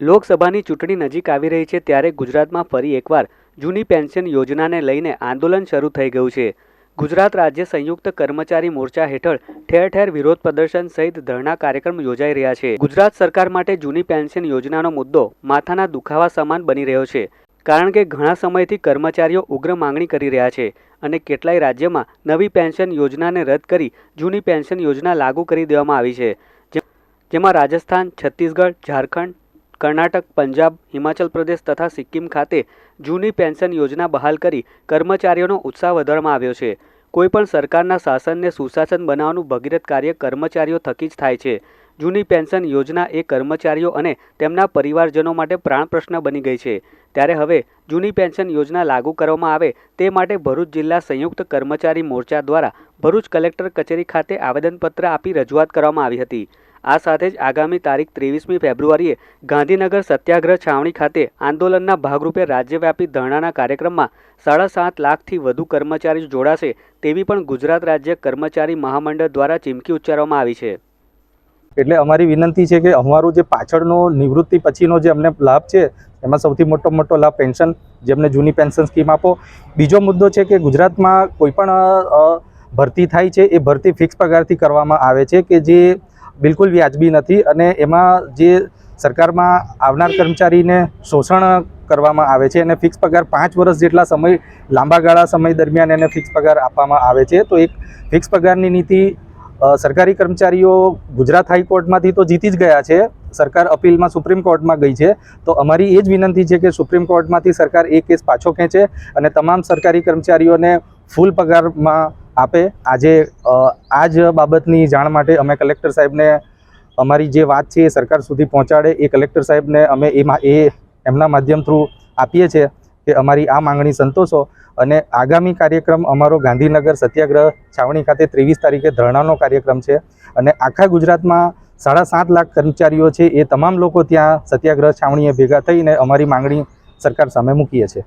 લોકસભાની ચૂંટણી નજીક આવી રહી છે ત્યારે ગુજરાતમાં ફરી એકવાર જૂની પેન્શન યોજનાને લઈને આંદોલન શરૂ થઈ ગયું છે. ગુજરાત રાજ્ય સંયુક્ત કર્મચારી મોરચા હેઠળ ઠેર ઠેર વિરોધ પ્રદર્શન સહિત ધરણા કાર્યક્રમ યોજાઈ રહ્યા છે. ગુજરાત સરકાર માટે જૂની પેન્શન યોજનાનો મુદ્દો માથાના દુખાવા સમાન બની રહ્યો છે, કારણ કે ઘણા સમયથી કર્મચારીઓ ઉગ્ર માંગણી કરી રહ્યા છે અને કેટલાય રાજ્યમાં નવી પેન્શન યોજનાને રદ કરી જૂની પેન્શન યોજના લાગુ કરી દેવામાં આવી છે. જેમાં રાજસ્થાન, છત્તીસગઢ, ઝારખંડ કર્ણાટક, પંજાબ, હિમાચલ પ્રદેશ તથા સિક્કિમ ખાતે જૂની પેન્શન યોજના બહાલ કરી કર્મચારીઓનો ઉત્સાહ વધારવામાં આવ્યો છે. કોઈપણ સરકારના શાસનને સુશાસન બનાવવાનું ભગીરથ કાર્ય કર્મચારીઓ થકી જ થાય છે. જૂની પેન્શન યોજના એ કર્મચારીઓ અને તેમના પરિવારજનો માટે પ્રાણપ્રશ્ન બની ગઈ છે. ત્યારે હવે જૂની પેન્શન યોજના લાગુ કરવામાં આવે તે માટે ભરૂચ જિલ્લા સંયુક્ત કર્મચારી મોરચા દ્વારા ભરૂચ કલેક્ટર કચેરી ખાતે આવેદનપત્ર આપી રજૂઆત કરવામાં આવી હતી. આ સાથે જ આગામી તારીખ ત્રેવીસમી ફેબ્રુઆરીએ ગાંધીનગર સત્યાગ્રહ છાવણી ખાતે આંદોલનના ભાગરૂપે રાજ્યવ્યાપી ધરણાના કાર્યક્રમમાં સાડા સાત લાખથી વધુ કર્મચારી જોડાશે તેવી પણ ગુજરાત રાજ્ય કર્મચારી મહામંડળ દ્વારા ચીમકી ઉચ્ચારવામાં આવી છે. એટલે અમારી વિનંતી છે કે અમારું જે પાછળનો નિવૃત્તિ પછીનો જે અમને લાભ છે, એમાં સૌથી મોટો મોટો લાભ પેન્શન જેમને જૂની પેન્શન સ્કીમ આપો. બીજો મુદ્દો છે કે ગુજરાતમાં કોઈ પણ ભરતી થાય છે, એ ભરતી ફિક્સ પગારથી કરવામાં આવે છે કે જે બિલકુલ વ્યાજબી નથી અને એમાં જે સરકારમાં આવનાર કર્મચારીને શોષણ કરવામાં આવે છે અને ફિક્સ પગાર પાંચ વર્ષ જેટલા સમય, લાંબા ગાળા સમય દરમિયાન એને ફિક્સ પગાર આપવામાં આવે છે, તો એક ફિક્સ પગારની નીતિ સરકારી કર્મચારીઓ ગુજરાત હાઈકોર્ટમાંથી તો જીતી જ ગયા છે, સરકાર અપીલમાં સુપ્રીમ કોર્ટમાં ગઈ છે, તો અમારી એ જ વિનંતી છે કે સુપ્રીમ કોર્ટમાંથી સરકાર એ કેસ પાછો ખેંચે અને તમામ સરકારી કર્મચારીઓને ફૂલ પગારમાં આપે. આજે આ જ બાબતની જાણ માટે અમે કલેક્ટર સાહેબને અમારી જે વાત છે એ સરકાર સુધી પહોંચાડે. એ કલેક્ટર સાહેબને અમે એમાં એ એમના માધ્યમ થ્રુ આપીએ છીએ કે અમારી આ માંગણી સંતોષો અને આગામી કાર્યક્રમ અમારો ગાંધીનગર સત્યાગ્રહ છાવણી ખાતે ત્રેવીસ તારીખે ધરણાનો કાર્યક્રમ છે અને આખા ગુજરાતમાં સાડા સાત લાખ કર્મચારીઓ છે. એ તમામ લોકો ત્યાં સત્યાગ્રહ છાવણીએ ભેગા થઈને અમારી માંગણી સરકાર સામે મૂકીએ છીએ